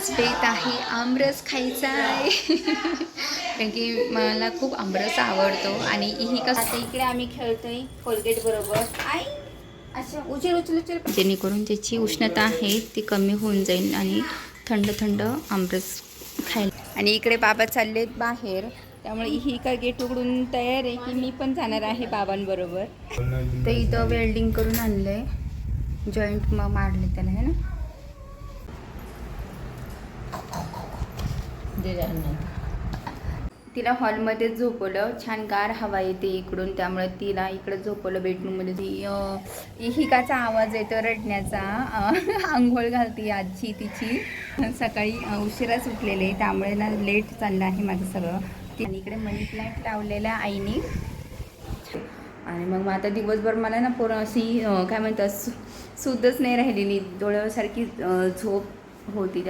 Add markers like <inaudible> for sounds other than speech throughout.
आज बेत आहे आमरस खायचा आहे कारण की मला खूप आमरस आवडतो आणि ही कसं आता इकडे आम्ही खेळतोय कोलगेट बरोबर. आई अच्छा उचल उचल उचल. जेणेकरून त्याची उष्णता आहे ती कमी होऊन जाईल आणि थंड थंड आमरस खायला आणि इकडे बाबा चाललेत बाहेर. त्यामुळे ही काय गेट उघडून तयार आहे की मी पण जाणार आहे बाबांबरोबर. तर इथं वेल्डिंग करून आणलंय. जॉईंट मग मारले त्याला है ना? तिला हॉलमध्येच झोपवलं छान गार हवा येते इकडून त्यामुळे तिला इकडे झोपवलं बेडरूममध्ये ती हिकाचा आवाज येतो रडण्याचा. आंघोळ घालते आजची तिची. सकाळी उशिराच उठलेले त्यामुळे ना लेट चाललं आहे माझं सगळं. आणि इकडे मनी प्लॅट लावलेला आईने. आणि मग मग आता दिवसभर मला ना पूर्ण अशी काय म्हणतात सु सुद्धच नाही राहिलेली. डोळ्यासारखी झोप होती.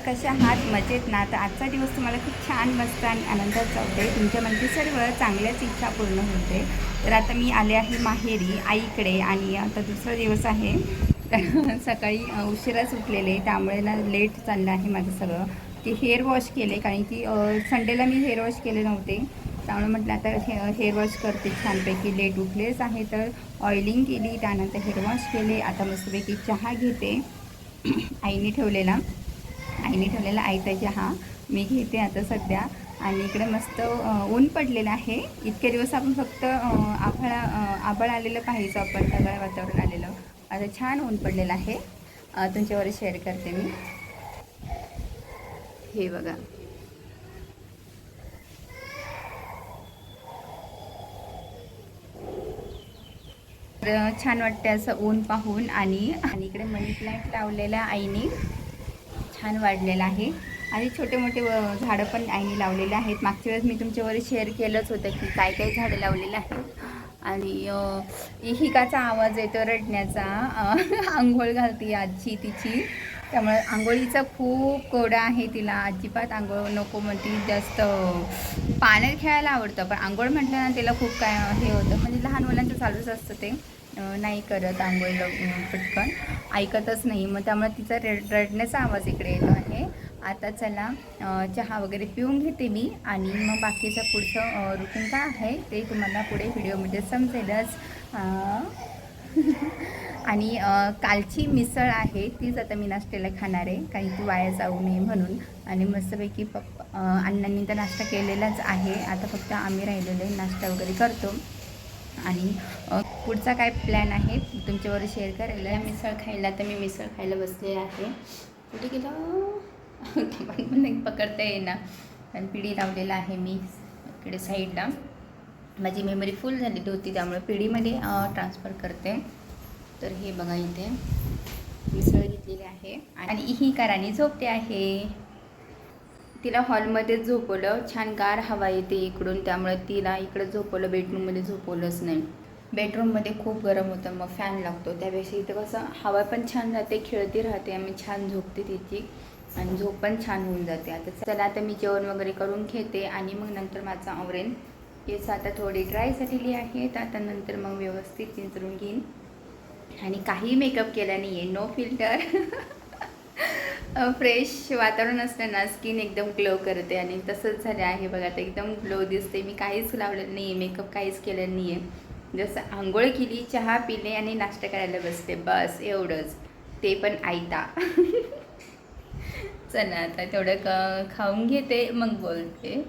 हॅलो कशा आहात? मजेत ना? तर आजचा दिवस तुम्हाला खूप छान मस्त आणि आनंदात होते तुमच्या मनाची सर्व चांगल्याच इच्छा पूर्ण होते. तर आता मी आले आहे माहेरी आईकडे आणि आता दुसरा दिवस आहे. तर <laughs> सकाळी उशिराच उठलेले. त्यामुळे ना लेट चाललं आहे माझं सगळं. की हेअर वॉश केले. कारण की संडेला मी हेअर वॉश केले नव्हते. त्यामुळे म्हटलं आता हे हेअर वॉश करते छानपैकी. लेट उठलेच आहे तर ऑइलिंग केली. त्यानंतर हेअर वॉश केले. आता मस्तपैकी चहा घेते. <clears throat> आईने ठेवलेला. आईने ठेवलेला आयता चहा मी घेते आता सध्या. आणि इकडे मस्त ऊन पडलेलं आहे. इतके दिवस आपण फक्त अ, आभाळा आभाळ आलेलं पाहिजे आपण ढगाळ वातावरण आलेलं. आता छान ऊन पडलेलं आहे. तुमच्यावर शेअर करते मी. हे बघा. तर छान वाटते असं ऊन पाहून आणि आणि इकडे मनी प्लांट लावलेला आईने. छान वाढलेला आहे. आणि छोटे मोठे व- झाडं पण आईने लावलेले आहेत. मागच्या वेळेस मी तुमच्यावर शेअर केलंच होतं की काय काय झाडं लावलेलं आहेत आणि अं, हिकाचा आवाज येतो रडण्याचा. आंघोळ घालते आजी तिची. त्यामुळे आंघोळीचा खूप कोडा आहे तिला. अजिबात आंघोळ नको म्हणते. जास्त पाण्यात खेळायला आवडतं. पण आंघोळ म्हटलं ना तिला खूप काय हे होतं. म्हणजे लहान मुलांचं चालूच असतं ते. नाही करत आंघोळ पटकन. ऐकतच नाही. मग त्यामुळे तिचा रड रडण्याचा आवाज इकडे येतो आहे. आता चला चहा वगैरे पिऊन घेते मी आणि मग बाकीचं पुढचं रुटीन काय आहे ते तुम्हाला पुढे व्हिडिओमध्ये समजेलच. आणि कालची मिसळ आहे तीच आता मी नाश्त्याला खाणार आहे. काही ती वाया जाऊ नये म्हणून. आणि मस्तपैकी पप्पा अण्णांनी तर नाश्ता केलेलाच आहे. आता फक्त आम्ही राहिलेलो आहे नाश्ता वगैरे करतो. आणि पुढचा काय प्लॅन आहे तुमच्यावर शेअर करायला. मिसळ खायला तर मी मिसळ खायला बसले आहे. कुठे गेलं? पण नाही पकडता येईना. पण पिढी लावलेला आहे मी इकडे साईडला माझी मेमरी फुल झालेली होती त्यामुळे पिढीमध्ये ट्रान्सफर करते. तर हे बघा इथे. मिसळ घेतलेली आहे. आणि ही करानी झोपते आहे. तिला हॉलमध्येच झोपवलं. छान गार हवा येते इकडून त्यामुळे तिला इकडे झोपवलं बेडरूममध्ये झोपवलंच नाही. बेडरूममध्ये खूप गरम होतं मग फॅन लागतो. त्यापेक्षा इथं कसं हवा पण छान राहते खेळती राहते आम्ही छान झोपते तिची. आणि झोप पण छान होऊन जाते. आता चला आता मी जेवण वगैरे करून घेते आणि मग नंतर माझं आवरेन. केस आता थोडी ड्राय झालेली आहेत. आता नंतर मग व्यवस्थित चिंचरून घेईन. आणि काही मेकअप केला नाही आहे नो फिल्टर फ्रेश वातावरण असलं ना स्किन एकदम ग्लो करते आणि तसंच झालं आहे बघा आता एकदम ग्लो दिसते. मी काहीच लावलेलं नाही आहे मेकअप काहीच केलेलं नाही आहे जसं आंघोळ केली चहा पिले आणि नाश्ता करायला बसते. बस एवढंच. ते पण आयता. <laughs> चला आता तेवढं क खाऊन घेते मग बोलते.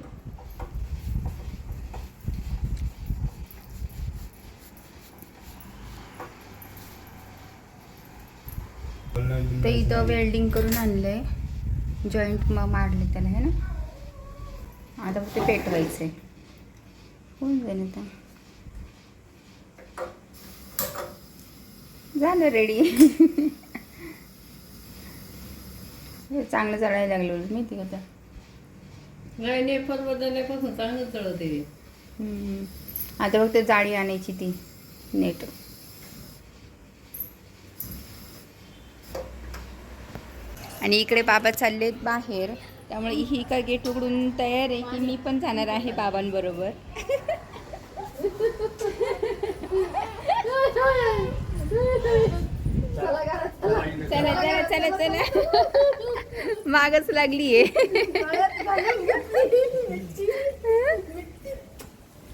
तर इथं वेल्डिंग करून आणलंय. जॉईंट मग मारले त्याला है ना? आता फक्त पेटवायचं आहे होऊन जाईल आता. झालं रेडी चांगलं चढायला लागलं माहिती का आता? नाही नेफर बदलल्यापासून चांगलं आहे हम्म. आता फक्त जाळी आणायची ती नेट आणि इकडे बाबा चाललेत बाहेर. त्यामुळे ही का गेट उघडून तयार आहे की मी पण जाणार आहे बाबांबरोबर. चला चला चला चला. मागच लागलीये.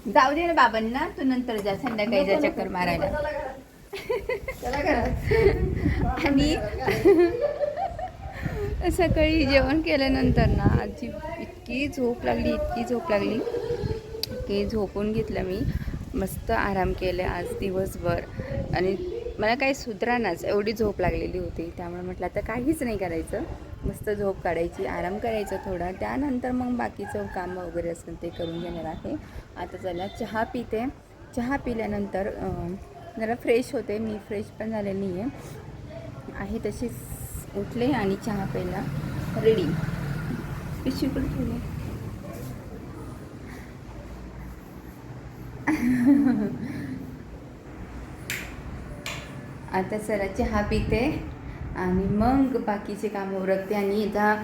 जाऊ दे ना बाबांना तू नंतर जा संध्याकाळी चक्कर मारायला. आणि सकाळी जेवण केल्यानंतर ना आजी इतकी झोप लागली इतकी झोप लागली की झोपून घेतलं मी. मस्त आराम केले आज दिवसभर. आणि मला काही सुधारणाच एवढी झोप लागलेली होती. त्यामुळे म्हटलं आता काहीच नाही करायचं. मस्त झोप काढायची आराम करायचं थोडा. त्यानंतर मग बाकीचं काम वगैरे असेल ते करून घेणार आहे. आता चला चहा पिते. चहा पिल्यानंतर जरा फ्रेश होते. मी फ्रेश पण झालेली आहे आहे तशीच. उठले आणि चहा प्यायला रेडी पिशवीकडे ठेवले? आता चला चहा पिते आणि मग बाकीचे कामं उरकते आणि आता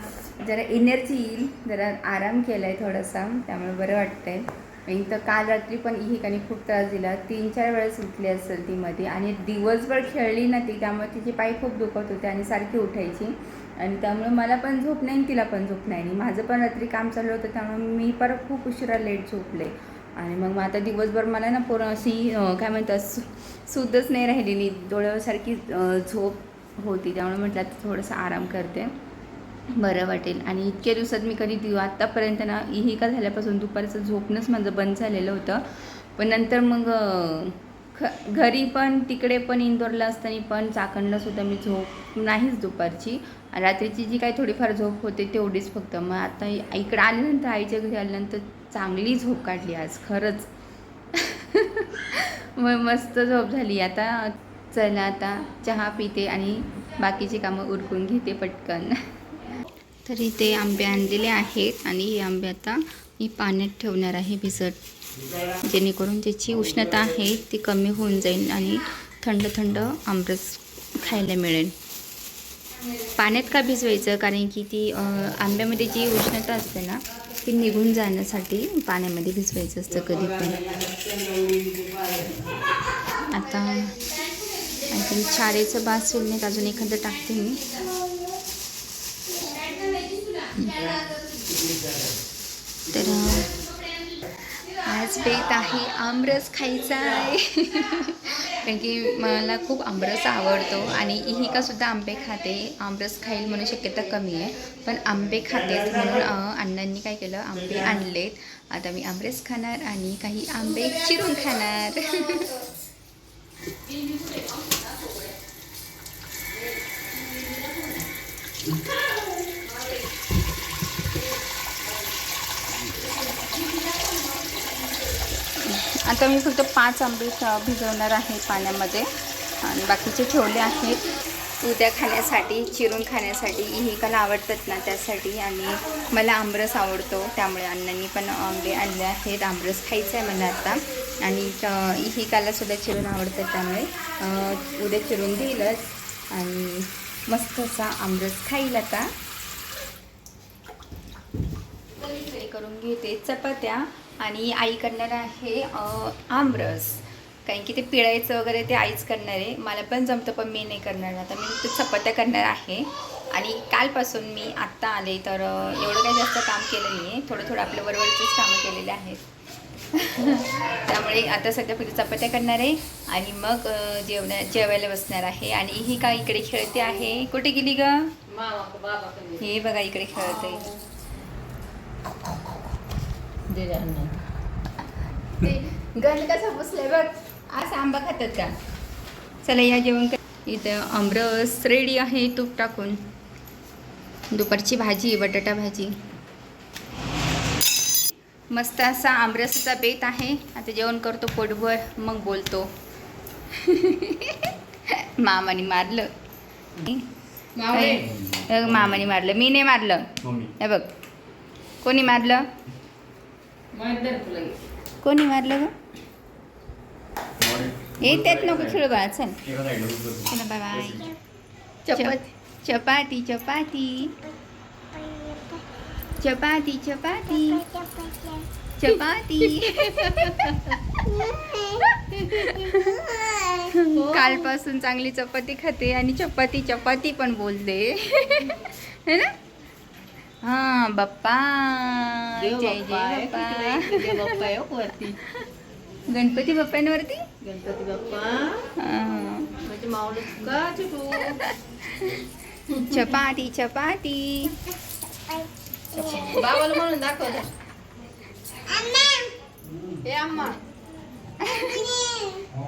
जरा एनर्जी येईल जरा आराम केला आहे थोडासा त्यामुळे बरं वाटतं आहे तर काल रात्री पण ही ठिकाणी खूप त्रास दिला. तीन चार वेळेस उठली असेल ती मध्ये आणि दिवसभर खेळली ना ती त्यामुळे तिचे पाय खूप दुखत होते आणि सारखी उठायची. आणि त्यामुळे मला पण झोप नाही आणि तिला पण झोप नाही. माझं पण रात्री काम चालू होतं त्यामुळे मी परत खूप उशिरा लेट झोपले. आणि मग मग आता दिवसभर मला ना पूर्ण अशी काय म्हणतात सुद्धच नाही राहिलेली. डोळ्यासारखी झोप होती. त्यामुळे म्हटलं आता थोडंसं आराम करते. बरं वाटेल. आणि इतक्या दिवसात मी कधी दिव आत्तापर्यंत ना ही का झाल्यापासून दुपारचं झोपणंच माझं बंद झालेलं होतं. पण नंतर मग ख घरी पण तिकडे पण इंदोरला असताना पण चाकणला सुद्धा मी झोप नाहीच दुपारची. रात्रीची जी काही थोडीफार झोप होते तेवढीच फक्त. मग आता इकडं आल्यानंतर आईच्या घरी आल्यानंतर चांगली झोप काढली आज खरंच. <laughs> मग मस्त झोप झाली. आता चला आता चहा पिते आणि बाकीची कामं उरकून घेते पटकन. <laughs> तर इथे आंबे आणलेले आहेत आणि हे आंबे आता मी पाण्यात ठेवणार आहे भिजत. जेणेकरून त्याची उष्णता आहे ती कमी होऊन जाईल आणि थंड थंड आंबरस खायला मिळेल. पाण्यात का भिजवायचं? कारण की ती आंब्यामध्ये जी उष्णता असते ना ती निघून जाण्यासाठी पाण्यामध्ये भिजवायचं असतं कधी पण. आता आणखी चारेचं बास सोडण्यात अजून एखादं टाकते मी. तर आज बेत आहे आमरस खायचा आहे. कारण की मला खूप आमरस आवडतो आणि इहिकासुद्धा आंबे खाते. आमरस खाईल म्हणून शक्यता कमी आहे. पण आंबे खाते म्हणून अण्णांनी काय केलं? आंबे आणलेत. आता मी आमरस खाणार आणि काही आंबे चिरून खाणार. आता मी फक्त पाच आंबे भिजवणार आहे पाण्यामध्ये. आणि बाकीचे ठेवले आहेत. उद्या खाण्यासाठी चिरून खाण्यासाठी इहिकाला आवडतात ना त्यासाठी. आणि मला आमरस आवडतो त्यामुळे अण्णांनी पण आंबे आणले आहेत. आमरस खायचं आहे मला आता. आणि इहिकालासुद्धा चिरून आवडतं त्यामुळे. उद्या चिरून देईलच. आणि मस्त असा आमरस खाईल आता. हे करून घेते. चपात्या. आणि आई करणार आहे आमरस. कारण की ते पिळायचं वगैरे ते आईच करणार आहे. मला पण जमतं पण मी नाही करणार. आता मी ते चपात्या करणार आहे. आणि कालपासून मी आत्ता आले तर एवढं काही जास्त काम केलं नाही आहे थोडं थोडं आपल्या बरोबरचेच कामं केलेले आहेत. <laughs> त्यामुळे आता सध्या पहिले चपात्या करणार आहे. आणि मग जेवण्या जेवायला बसणार आहे. आणि ही का इकडे खेळते आहे? कुठे गेली ग? हे बघा इकडे खेळते ते कसं बसलंय बघ. आज आंबा खातात का? चला या जेवण कर. इथं आमरस रेडी आहे तूप टाकून. दुपारची भाजी बटाटा भाजी. मस्त असा आमरसाचा बेत आहे. आता जेवण करतो पोटभर मग बोलतो. <laughs> मामाने मारलं. हे, मामाने मारलं. मी नाही मारलं हे बघ. कोणी मारलं? कोणी मारलं ग? हे त्यात नको खेळू बाळा चल. चला बाय बाय चपाती. चपाती चपाती. चपाती चपाती. चपाती. कालपासून चांगली चपाती खाते आणि चपाती चपाती पण बोलते. है ना? हा बाप्पा. जय जय बाप्पा. हो वरती. गणपती बाप्पांवरती? गणपती बाप्पा. हा. म्हणजे माऊली का छोटू चपाती चपाती. बाबाला म्हणून दाखव जा. हे अम्मा.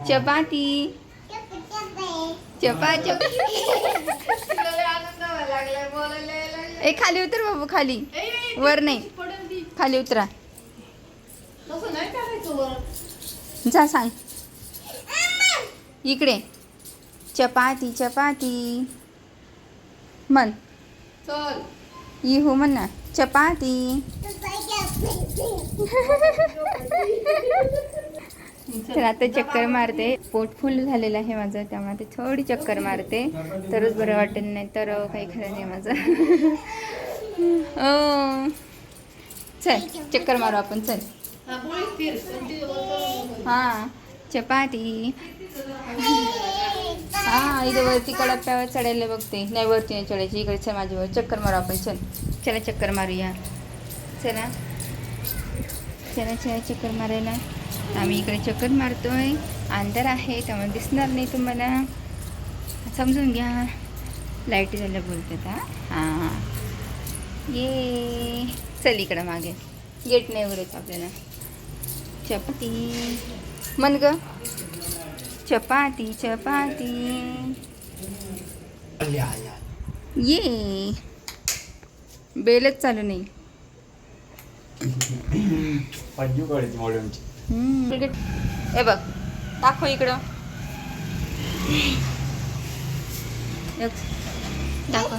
चपाती. चपा व्हायला लागलाय, लागलंय. ए खाली उतर बाबू खाली वर नाही. खाली उतरा जा सांग इकडे चपाती चपाती म्हण चल इहू म्हण ना चपाती तर आता चक्कर मारते. पोट फुल झालेलं आहे माझं त्यामुळे ते थोडी चक्कर मारते. तरच बरं वाटेल नाही तर काही खरं नाही माझं. चल चक्कर मारू आपण चल. हा हां चपाती. हा इथे वरती कडाप्यावर चढायला बघते. नाही वरती नाही चढायची इकडे चल माझ्यावर. चक्कर मारू आपण चल. चला चक्कर मारूया. चला. चला चला चक्कर मारायला. आम्ही इकडे चक्कर मारतोय. अंधार आहे त्यामुळे दिसणार नाही तुम्हाला. समजून घ्या. लाइट झाल्या बोलतात हा? हां. ये. चल इकडं मागे. गेट नाही उघडायचं आपल्याला. चपाती. मन ग. चपाती चपाती. ये. बेलच चालू नाही. हे बघ दाखव इकडं. दाखव.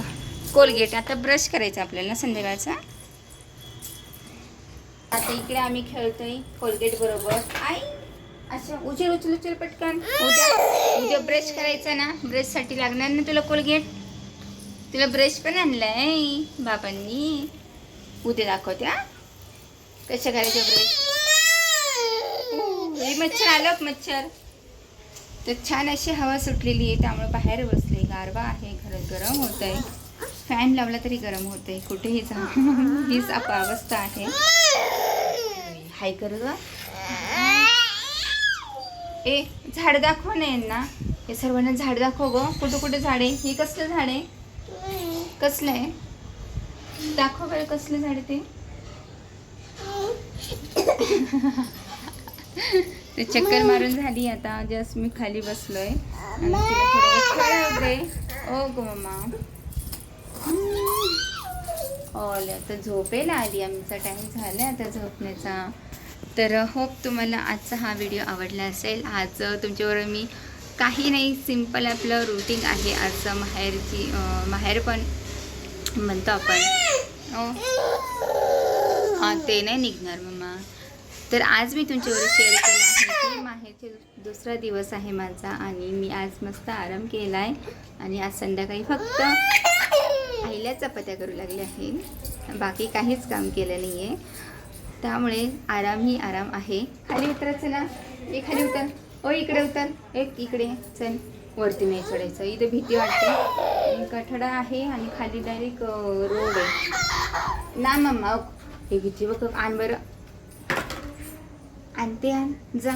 कोलगेट आता ब्रश करायचा आपल्याला संध्याकाळचा? आता इकडे आम्ही खेळतोय कोलगेट बरोबर. आई अच्छा उचल उचल उचल पटकन. उद्या उद्या ब्रश करायचा ना ब्रशसाठी लागणार ना तुला कोलगेट तुला ब्रश पण आणलाय बाबांनी. उद्या दाखवते हा. कसं करायचं ब्रश हे मच्छर आलं मच्छर. तर छान अशी हवा सुटलेली आहे त्यामुळे बाहेर बसले. गारवा आहे घरात गरम होत आहे फॅन लावला तरी गरम होत आहे कुठेही जा <laughs> हीच आप अवस्था आहे. हाय कर ए झाड दाखव ना यांना. हे सर्वांना झाड दाखव ग. कुठं कुठं झाड? आहे हे कसलं झाड? आहे कसलं? आहे दाखव बरं कसलं झाड आहे ते. ते चक्कर मारून झाली आता. जस्ट मी खाली बसलोय. आणि थोडं ओ गो मम्मा ऑल आता झोपेला आली. आमचा टाईम झाला आता झोपण्याचा. तर होप तुम्हाला आजचा हा व्हिडिओ आवडला असेल. आज तुमच्यावर मी काही नाही सिंपल आपलं रुटीन आहे. आजचं माहेरची माहेर पण म्हणतो आपण. हां ते नाही निघणार मम्मा तर आज मी तुमच्यावर शेअर केलं आहे. की माहेरचे दुसरा दिवस आहे माझा आणि मी आज मस्त आराम केला आहे. आणि आज संध्याकाळी फक्त आईला चपात्या करू लागले आहे. बाकी काहीच काम केलं नाही आहे त्यामुळे आराम ही आराम आहे. खाली उतरायचं ना ए खाली उतर. ओ इकडे उतर. एक इकडे. चल. वरती नाही चढायचं. इथे भीती वाटते. कठडा आहे आणि खाली डायरेक्ट रोड आहे. ना मम्मा. हे किती बघ आण बरं. आणते आण जा.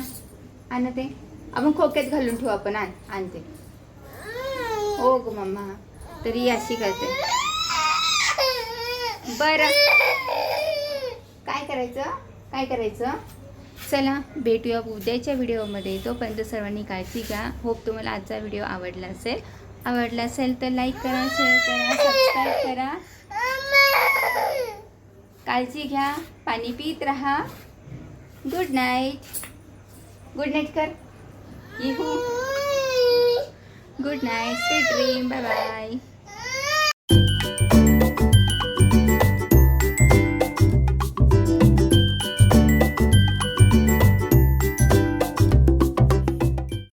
आण ते. आपण खोक्यात घालून ठेवू आपण आण आणते. हो ग मम्मा. तरी अशी करते. बरं. काय करायचं? काय करायचं? चला भेटूया उद्याच्या व्हिडिओमध्ये. तोपर्यंत सर्वांनी काळजी घ्या. होप तुम्हाला आजचा व्हिडिओ आवडला असेल. आवडला असेल तर लाईक करा शेअर करा सबस्क्राईब करा. काळजी घ्या. पाणी पित राहा. गुड नाईट गुड नाईट कर good night sweet dream bye bye